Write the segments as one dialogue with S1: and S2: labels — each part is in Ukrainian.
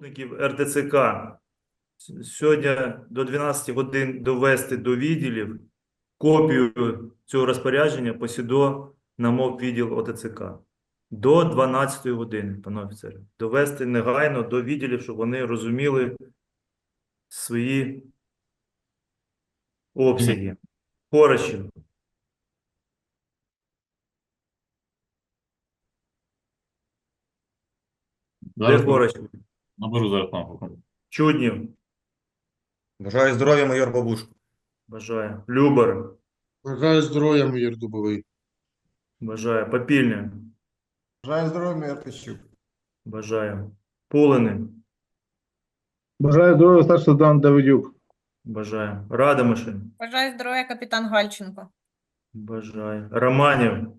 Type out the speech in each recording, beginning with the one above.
S1: заступників РТЦК сьогодні до 12 годин довести до відділів копію цього розпорядження посідо на МОП відділ ОТЦК. До 12 години, пане офіцери. Довести негайно до відділів, щоб вони розуміли свої обсяги. Корочів. Де Корочів?
S2: Наберу зараз нахуй.
S1: Чуднів.
S3: Бажаю здоров'я, майор Бабушко.
S1: Бажаю. Любар.
S4: Бажаю здоров'я, майор Дубовий.
S1: Бажаю. Попільня.
S3: Бажаю здоров'я, майор Тищук.
S1: Бажаю. Пулини.
S5: Бажаю здоров'я, старший сержант Давидюк.
S1: Бажаю. Радомишин.
S6: Бажаю здоров'я, капітан Гальченко.
S1: Бажаю. Романів.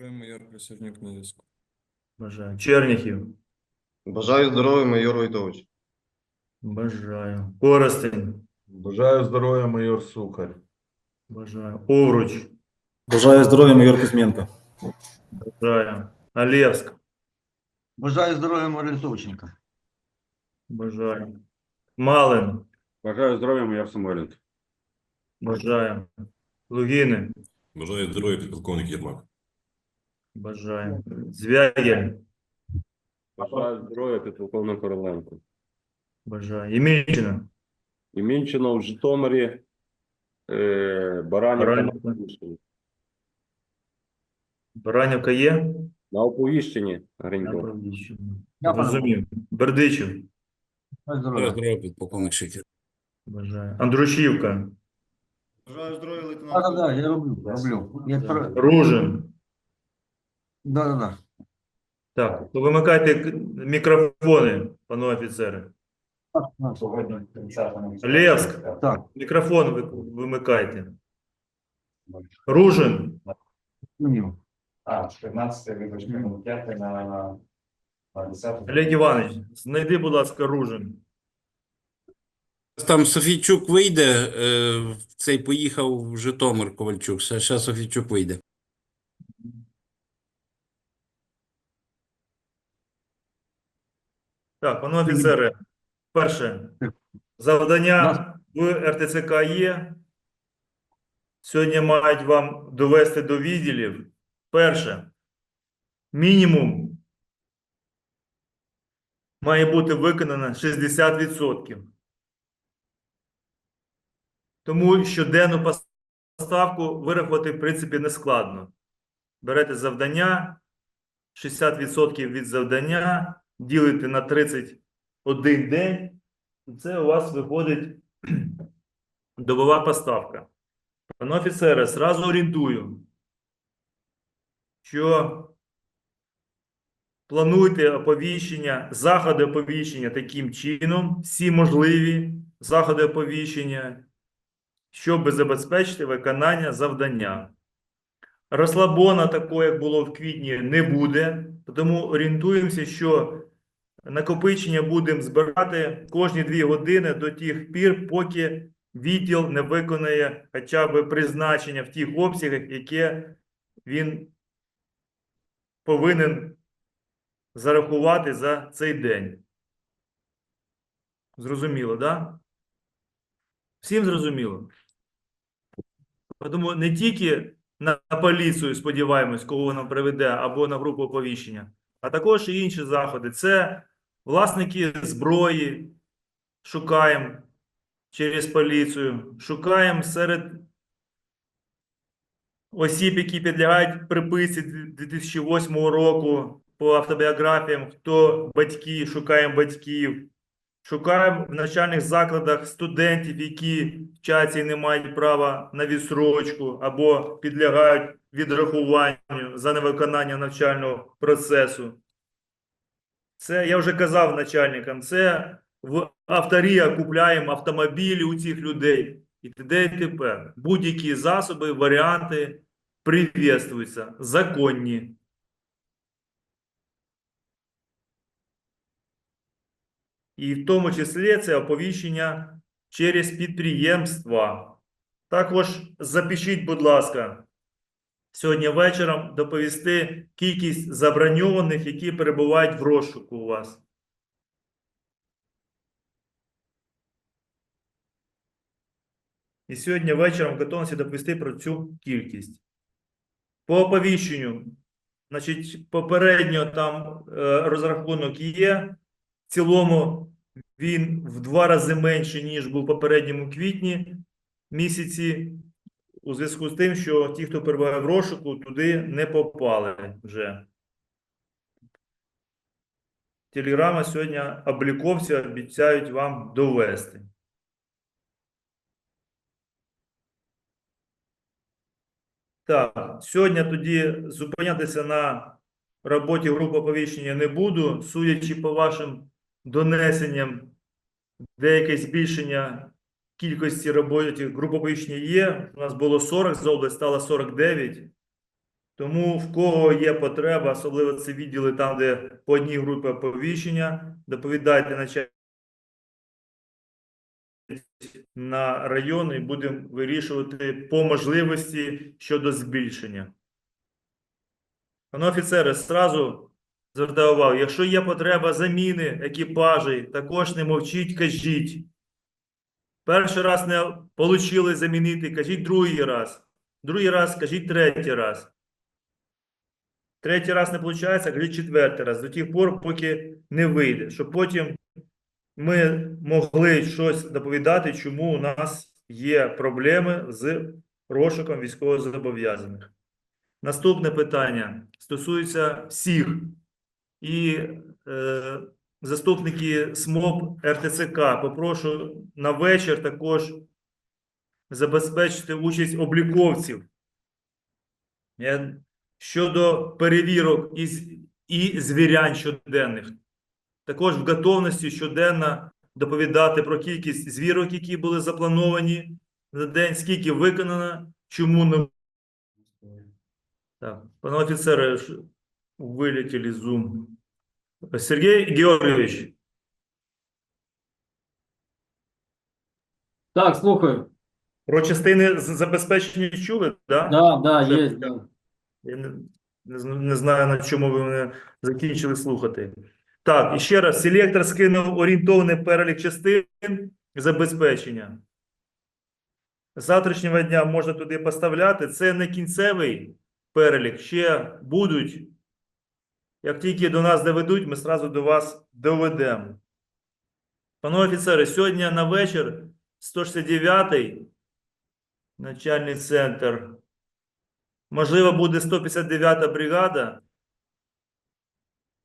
S7: Майор Присяжнюк на зв'язку.
S1: Бажаю. Черніхів.
S3: Бажаю здоров'я, майор Войтович.
S1: Бажаю. Коростень.
S8: Бажаю здоров'я, майор Сухар.
S1: Бажаю. Овруч.
S9: Бажаю здоров'я, майор Кузьменко.
S1: Бажаю. Олевськ.
S10: Бажаю здоров'я, майор Литовченко.
S1: Бажаю. Малин.
S2: Бажаю здоров'я, майор Самойленко.
S1: Бажаю. Лугіни.
S7: Бажаю здоров'я, підполковник Єрмак.
S1: Бажаю. Звягель.
S2: Бажаю здоров'я, підполковник Короленко.
S1: Бажаю. Ємінчина.
S2: І Мінчино в Житомирі, е, Баранівка
S1: Баранівка. Баранівка є?
S2: На Оповіщенні, Гринько.
S10: Я
S1: Розумів. Бердичів.
S10: Здоров'я.
S7: здоров'я, підполковник Шикер.
S1: Бажаю. Андрушівка.
S3: Бажаю здоров'я, лейтенант.
S10: так, так, я роблю, роблю. Я.
S1: Ружин.
S10: Да, да, да.
S1: Так, то вимикайте мікрофони, пане офіцери. Левськ.
S10: Так,
S1: Мікрофон ви- вимикайте. Ружин.
S9: А, 14 вибачте, ну, 5 на, на 10.
S1: Олег Іванович, знайди, будь ласка, Ружин.
S11: Там Софійчук вийде, е, цей поїхав в Житомир Ковальчук. Зараз Софійчук вийде.
S1: Так, пане офіцери, перше, завдання в РТЦК є. Сьогодні мають вам довести до відділів. Перше, мінімум має бути виконано 60%. Тому щоденну поставку вирахувати, в принципі, не складно. Берете завдання, 60% від завдання, ділите на 31 день, це у вас виходить добова поставка. Пане офіцере, зразу орієнтую, що плануйте оповіщення, заходи оповіщення таким чином, всі можливі заходи оповіщення, щоб забезпечити виконання завдання. Розслабона такого, як було в квітні, не буде, тому орієнтуємося, що накопичення будемо збирати кожні дві години до тих пір, поки відділ не виконає хоча б призначення в тих обсягах, яке він повинен зарахувати за цей день. Зрозуміло, так? Да? Всім зрозуміло? Тому не тільки на поліцію сподіваємось, кого вона приведе, або на групу оповіщення, а також і інші заходи. Це власники зброї, шукаємо через поліцію, шукаємо серед осіб, які підлягають приписці 2008 року по автобіографіям, хто батьки, шукаємо батьків. Шукаємо в навчальних закладах студентів, які вчаться і не мають права на відсрочку або підлягають відрахуванню за невиконання навчального процесу. Це я вже казав начальникам. Це в авторія купляємо автомобілі у цих людей. І т.д. і тепер. Будь-які засоби, варіанти привітствуються, законні. І в тому числі це оповіщення через підприємства. Також запишіть, будь ласка, сьогодні вечором доповісти кількість заброньованих, які перебувають в розшуку у вас. І сьогодні вечором в готовності доповісти про цю кількість. По оповіщенню, значить, попередньо там е, розрахунок є. В цілому він в два рази менше, ніж був в попередньому квітні місяці у зв'язку з тим, що ті, хто перебуває в розшуку, туди не попали вже. Телеграма сьогодні обліковці обіцяють вам довести. Так, сьогодні тоді зупинятися на роботі групи оповіщення не буду, судячи по вашим донесенням, деяке збільшення кількості роботи груп оповіщення є. У нас було 40 за область, стало 49. Тому в кого є потреба, особливо це відділи там, де по одній групі оповіщення, доповідайте начальнику на район і будемо вирішувати по можливості щодо збільшення. Пане офіцере, зразу звертаю увагу, якщо є потреба заміни екіпажей, також не мовчіть, кажіть. Перший раз не отримали замінити, кажіть другий раз. Другий раз, кажіть третій раз. Третій раз не виходить, кажіть четвертий раз. До тих пор, поки не вийде. Щоб потім ми могли щось доповідати, чому у нас є проблеми з розшуком військовозобов'язаних. Наступне питання стосується всіх. І е, заступники СМОП РТЦК попрошу на вечір також забезпечити участь обліковців. Щодо перевірок і, звірянь щоденних. Також в готовності щоденно доповідати про кількість звірок, які були заплановані за день, скільки виконано, чому не. Так, пане офіцере, вилетіли з Zoom. Сергій Георгійович,
S12: Так, слухаю.
S1: про частини забезпечення чули, да?
S12: Да, да,
S1: Це-
S12: є. Да.
S1: Я не, не, не знаю, на чому ви мене закінчили слухати. Так, і ще раз, селектор скинув орієнтовний перелік частин забезпечення. З Завтрашнього дня можна туди поставляти. Це не кінцевий перелік, ще будуть. Як тільки до нас доведуть, ми зразу до вас доведемо. Панове офіцери, сьогодні на вечір 169-й начальний центр Можливо, буде 159-та бригада.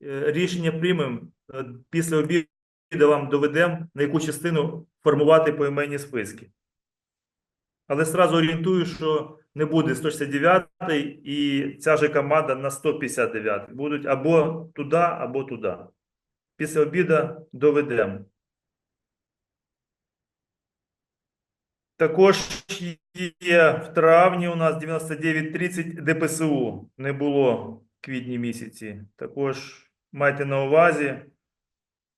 S1: Е, Рішення приймемо. Е, Після обіду вам доведемо, на яку частину формувати поіменні списки. Але сразу орієнтую, що не буде 169-й і ця же команда на 159-й. Будуть або туди, або туди. Після обіду доведемо. Також є в травні у нас 99.30 ДПСУ не було в квітні місяці. Також майте на увазі,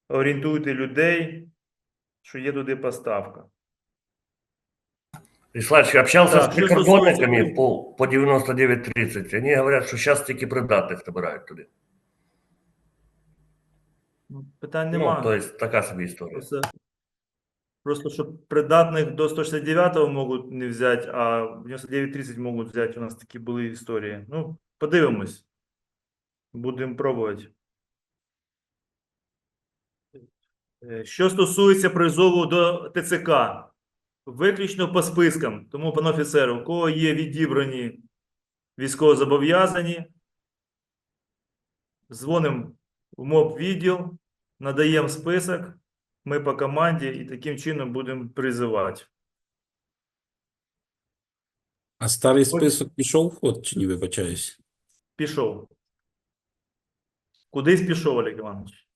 S1: орієнтуйте людей, що є туди поставка.
S13: Вячеславович, общался
S1: Так,
S13: с прикордонниками по, по 99.30. Они говорят, что сейчас тільки придатних набирають туди.
S1: Ну, Питань нема.
S13: Ну, то есть така собі історія.
S1: Просто, просто щоб придатних до 169-го можуть не взяти, а в 99.30 можуть взяти. У нас такі були історії. Ну, подивимось. Будемо пробувати. Що стосується призову до ТЦК, виключно по спискам. Тому, пане офіцеру, у кого є відібрані військовозобов'язані, дзвонимо в МОБ відділ, надаємо список, ми по команді і таким чином будемо призивати.
S11: А старий список пішов в ход, чи не вибачаюсь?
S1: Пішов. Кудись пішов, Олег Іванович.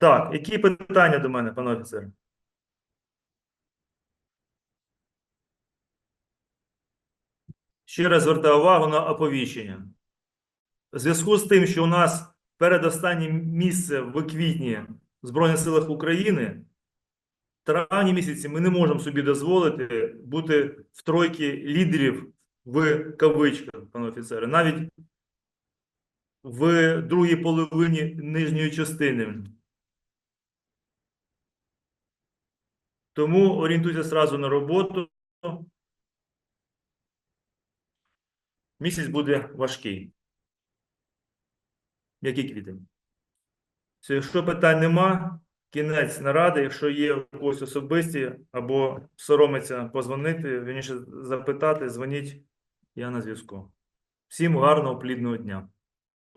S1: Так, які питання до мене, пане офіцер? Ще раз звертаю увагу на оповіщення. В зв'язку з тим, що у нас передостаннє місце в квітні в Збройних силах України, в травні місяці ми не можемо собі дозволити бути в тройці лідерів в кавичках, пане офіцере, навіть в другій половині нижньої частини. Тому орієнтуйся зразу на роботу. Місяць буде важкий. Як і квітень. Якщо питань нема, кінець наради, якщо є у когось особисті або соромиться позвонити, вірніше запитати, дзвоніть, я на зв'язку. Всім гарного, плідного дня.